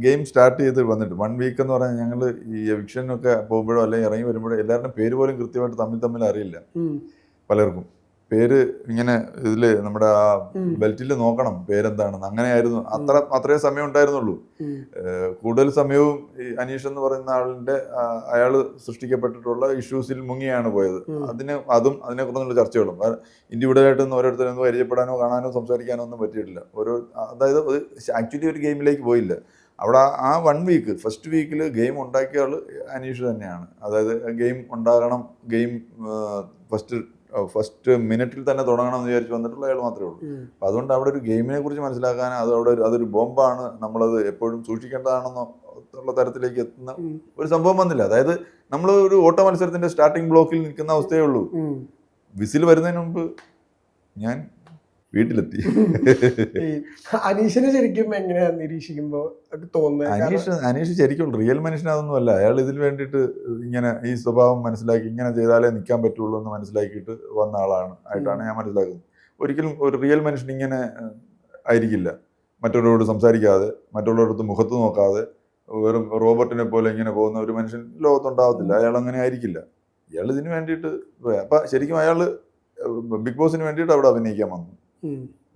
Game start ചെയ്ത് വന്നിട്ട് one week എന്ന് പറഞ്ഞാൽ ഞങ്ങൾ ഈ എവിക്ഷനൊക്കെ പോകുമ്പോഴോ അല്ലെങ്കിൽ ഇറങ്ങി വരുമ്പോഴോ എല്ലാവരുടെയും പേര് പോലും കൃത്യമായിട്ട് തമ്മിൽ തമ്മിൽ അറിയില്ല. പലർക്കും. പേര് ഇങ്ങനെ ഇതിൽ നമ്മുടെ ആ. ബെൽറ്റിൽ നോക്കണം പേരെന്താണെന്ന്. അങ്ങനെയായിരുന്നു. അത്ര അത്രേ സമയം ഉണ്ടായിരുന്നുള്ളൂ. കൂടുതൽ സമയവും ഈ അനീഷ് എന്ന് പറയുന്ന ആളിന്റെ അയാൾ സൃഷ്ടിക്കപ്പെട്ടിട്ടുള്ള ഇഷ്യൂസിൽ മുങ്ങിയാണ് പോയത്. അതിന് അതും അതിനെക്കുറിച്ചുള്ള ചർച്ചകളും. ഇൻഡിവിജ്വലായിട്ടൊന്നും ഓരോരുത്തരൊന്നും പരിചയപ്പെടാനോ കാണാനോ സംസാരിക്കാനോ ഒന്നും പറ്റിയിട്ടില്ല. ഓരോ അതായത് ആക്ച്വലി ഒരു ഗെയിമിലേക്ക് പോയില്ല. അവിടെ ആ- വൺ വീക്ക് ഫസ്റ്റ് വീക്കിൽ ഗെയിം ഉണ്ടാക്കിയ ആൾ അനീഷ് തന്നെയാണ്. അതായത് ഗെയിം ഉണ്ടാകണം ഗെയിം ഫസ്റ്റ് ഫസ്റ്റ് മിനിറ്റിൽ തന്നെ തുടങ്ങണം എന്ന് വിചാരിച്ച് വന്നിട്ടുള്ള അയാൾ മാത്രമേ ഉള്ളൂ. അപ്പം അതുകൊണ്ട് അവിടെ ഒരു ഗെയിമിനെ കുറിച്ച് മനസ്സിലാക്കാൻ അത് അവിടെ ഒരു അതൊരു ബോംബാണ്. നമ്മളത് എപ്പോഴും സൂക്ഷിക്കേണ്ടതാണെന്നോ ഉള്ള തരത്തിലേക്ക് എത്തുന്ന ഒരു സംഭവം വന്നില്ല. അതായത് നമ്മൾ ഒരു ഓട്ട മത്സരത്തിന്റെ സ്റ്റാർട്ടിംഗ് ബ്ലോക്കിൽ നിൽക്കുന്ന അവസ്ഥയേ ഉള്ളൂ. വിസിൽ വരുന്നതിന് മുമ്പ് ഞാൻ വീട്ടിലെത്തി. അനീഷിന് ശരിക്കും എങ്ങനെയാ നിരീക്ഷിക്കുമ്പോ തോന്നുന്നത് അനീഷ് അനീഷ് ശരിക്കും റിയൽ മനുഷ്യനതൊന്നും അല്ല അയാൾ ഇതിന് വേണ്ടിയിട്ട് ഇങ്ങനെ ഈ സ്വഭാവം മനസ്സിലാക്കി ഇങ്ങനെ ചെയ്താലേ നിൽക്കാൻ പറ്റുള്ളൂ എന്ന് മനസ്സിലാക്കിയിട്ട് വന്ന ആളാണ്. ആയിട്ടാണ് ഞാൻ മനസ്സിലാക്കുന്നത്. ഒരിക്കലും ഒരു റിയൽ മനുഷ്യൻ ഇങ്ങനെ ആയിരിക്കില്ല. മറ്റുള്ളവരോട് സംസാരിക്കാതെ മറ്റുള്ളവരടുത്ത് മുഖത്ത് നോക്കാതെ വെറും റോബർട്ടിനെ പോലെ ഇങ്ങനെ പോകുന്ന ഒരു മനുഷ്യൻ ലോകത്തുണ്ടാവത്തില്ല. അയാൾ അങ്ങനെ ആയിരിക്കില്ല. അയാൾ ഇതിന് വേണ്ടിയിട്ട് അപ്പം ശരിക്കും അയാൾ ബിഗ് ബോസിന് വേണ്ടിയിട്ട് അവിടെ അഭിനയിക്കാൻ വന്നു.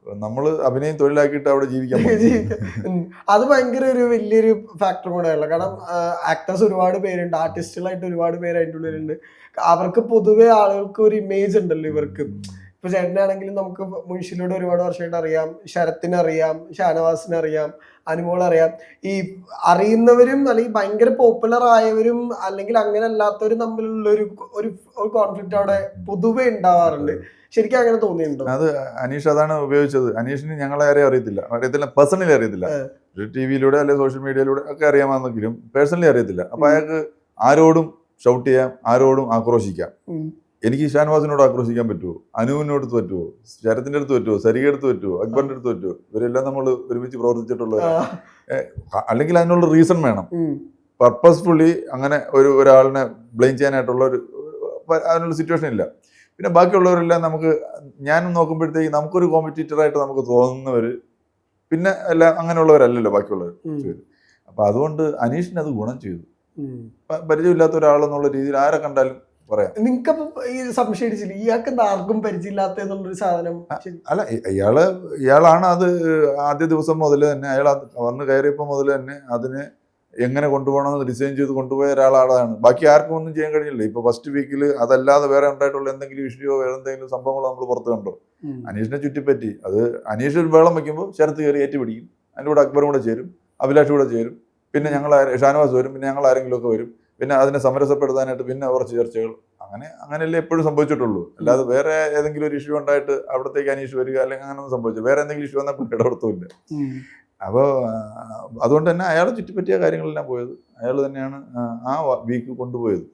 നമ്മൾ അഭിനയം തൊഴിലാക്കിയിട്ട് അവിടെ ജീവിക്കാൻ. അത് ഭയങ്കര ഒരു വലിയൊരു ഫാക്ടർ കൂടെയുള്ള കാരണം ആക്ടേഴ്സ് ഒരുപാട് പേരുണ്ട്. ആർട്ടിസ്റ്റുകളായിട്ട് ഒരുപാട് പേര് അതിന്റെ ഉള്ളിലുണ്ട്. അവർക്ക് പൊതുവെ ആളുകൾക്ക് ഒരു ഇമേജ് ഉണ്ടല്ലോ ഇവർക്ക്. ഇപ്പൊ ചേട്ടനാണെങ്കിലും നമുക്ക് മുൻഷിലൂടെ ഒരുപാട് വർഷമായിട്ട് അറിയാം ശരത്തിനെ അറിയാം ഷാനവാസിനെ അറിയാം അനുമോൾ അറിയാം. ഈ അറിയുന്നവരും അല്ലെങ്കിൽ ഭയങ്കര പോപ്പുലർ ആയവരും അല്ലെങ്കിൽ അങ്ങനെ അല്ലാത്തവരും തമ്മിലുള്ള ഒരു ഒരു കോൺഫ്ലിക്റ്റ് അവിടെ പൊതുവെ ഉണ്ടാവാറുണ്ട്. ശരിക്കും അങ്ങനെ തോന്നിയിട്ടുണ്ടോ? അത് അനീഷ് അതാണ് ഉപയോഗിച്ചത്. അനീഷിന് ഞങ്ങളെ ആരെയും അറിയത്തില്ല. അറിയത്തില്ല പേഴ്സണലി അറിയത്തില്ല. ടി വിയിലൂടെ അല്ലെങ്കിൽ സോഷ്യൽ മീഡിയയിലൂടെ ഒക്കെ അറിയാമെന്നെങ്കിലും പേഴ്സണലി അറിയത്തില്ല. അപ്പൊ അയാൾക്ക് ആരോടും ഷൗട്ട് ചെയ്യാം ആരോടും ആക്രോശിക്കാം. എനിക്ക് ഷാനവാസിനോട് ആക്രോശിക്കാൻ പറ്റുമോ അനുവിനോട് തോറ്റുമോ പറ്റുമോ ശരത്തിന്റെ അടുത്ത് പറ്റുമോ സരികയുടെ അടുത്ത് പറ്റുമോ അക്ബറിന്റെ അടുത്ത് പറ്റുമോ ഇവരെല്ലാം നമ്മൾ ഒരുമിച്ച് പ്രവർത്തിച്ചിട്ടുള്ള അല്ലെങ്കിൽ അതിനുള്ള റീസൺ വേണം. പർപ്പസ്ഫുള്ളി അങ്ങനെ ഒരു ഒരാളിനെ ബ്ലെയിം ചെയ്യാനായിട്ടുള്ള ഒരു അതിനുള്ള സിറ്റുവേഷൻ ഇല്ല. പിന്നെ ബാക്കിയുള്ളവരെല്ലാം നമുക്ക് ഞാൻ നോക്കുമ്പോഴത്തേക്ക് നമുക്കൊരു കോമ്പറ്റീറ്ററായിട്ട് നമുക്ക് തോന്നുന്നവർ പിന്നെ എല്ലാം അങ്ങനെയുള്ളവരല്ലല്ലോ ബാക്കിയുള്ളവർ. അപ്പൊ അതുകൊണ്ട് അനീഷിന് അത് ഗുണം ചെയ്തു. പരിചയമില്ലാത്ത ഒരാളെന്നുള്ള രീതിയിൽ ആരെ കണ്ടാലും പറയാം. നിങ്ങൾക്ക് ഈ സംശയം അടിച്ചില്ല ഇയാൾക്ക് ആർക്കും പരിചയമില്ലാത്ത എന്നുള്ളൊരു സാധനം? അല്ല ഇയാൾ ഇയാളാണ് അത് ആദ്യ ദിവസം മുതൽ തന്നെ അയാൾ വന്ന് കയറിയപ്പോൾ മുതൽ തന്നെ അതിനെ എങ്ങനെ കൊണ്ടുപോകണമെന്ന് ഡിസൈൻ ചെയ്ത് കൊണ്ടുപോയ ഒരാളാണ്. ബാക്കി ആർക്കും ഒന്നും ചെയ്യാൻ കഴിഞ്ഞില്ല ഇപ്പൊ ഫസ്റ്റ് വീക്കിൽ അതല്ലാതെ വേറെ ഉണ്ടായിട്ടുള്ള എന്തെങ്കിലും ഇഷ്യൂയോ വേറെ എന്തെങ്കിലും സംഭവങ്ങളോ നമ്മൾ പുറത്ത് കണ്ടോ. അനീഷിനെ ചുറ്റിപ്പറ്റി. അത് അനീഷ് ഒരു വേളം വെക്കുമ്പോൾ ശരത്ത് കയറി ഏറ്റുപിടിക്കും. അതിന്റെ കൂടെ അക്ബറും കൂടെ ചേരും. അഭിലാഷ് കൂടെ ചേരും. പിന്നെ ഞങ്ങൾ ഷാനവാസ് വരും. പിന്നെ ഞങ്ങൾ ആരെങ്കിലും ഒക്കെ വരും. പിന്നെ അതിനെ സമരസപ്പെടുത്താനായിട്ട് പിന്നെ കുറച്ച് ചർച്ചകൾ അങ്ങനെ അങ്ങനെയല്ലേ എപ്പോഴും സംഭവിച്ചിട്ടുള്ളൂ അല്ലാതെ വേറെ ഏതെങ്കിലും ഒരു ഇഷ്യൂ ഉണ്ടായിട്ട് അവിടത്തേക്ക് അനീഷ് വരിക അല്ലെങ്കിൽ അങ്ങനെ ഒന്നും സംഭവിച്ചു വേറെ എന്തെങ്കിലും ഇഷ്യൂ വന്നാൽ പുള്ളി ഇടപെടുത്തുമില്ല. അപ്പോൾ അതുകൊണ്ട് തന്നെ അയാളെ ചുറ്റിപ്പറ്റിയ കാര്യങ്ങളെല്ലാം പോയത് അയാൾ തന്നെയാണ് ആ, വീക്ക് കൊണ്ടുപോയത്.